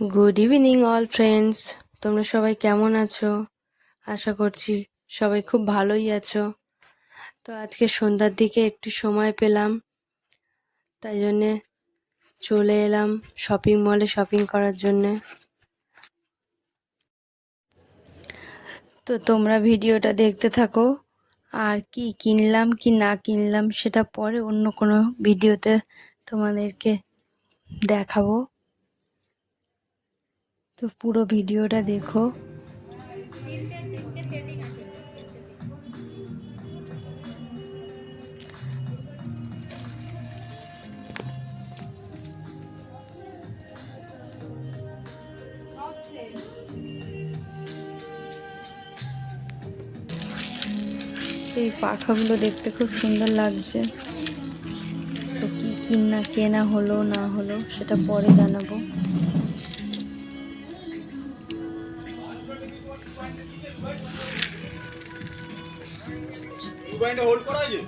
Good evening all friends তোমরা সবাই কেমন আছো? আশা করছি সবাই খুব ভালোই আছো। তো আজকে সন্ধ্যার দিকে একটু সময় পেলাম, তাই জন্যে চলে এলাম শপিং মলে শপিং করার জন্যে। তো তোমরা ভিডিওটা দেখতে থাকো, আর কি কিনলাম, কি না কিনলাম সেটা পরে অন্য কোনো ভিডিওতে তোমাদেরকে দেখাবো। তো পুরো ভিডিওটা দেখো। এই পাখাগুলো দেখতে খুব সুন্দর লাগছে। তো কি কিনা, কেনা হলো, না হলো, সেটা পরে জানাব। টু পয়েন্টে হোল্ড করা আছে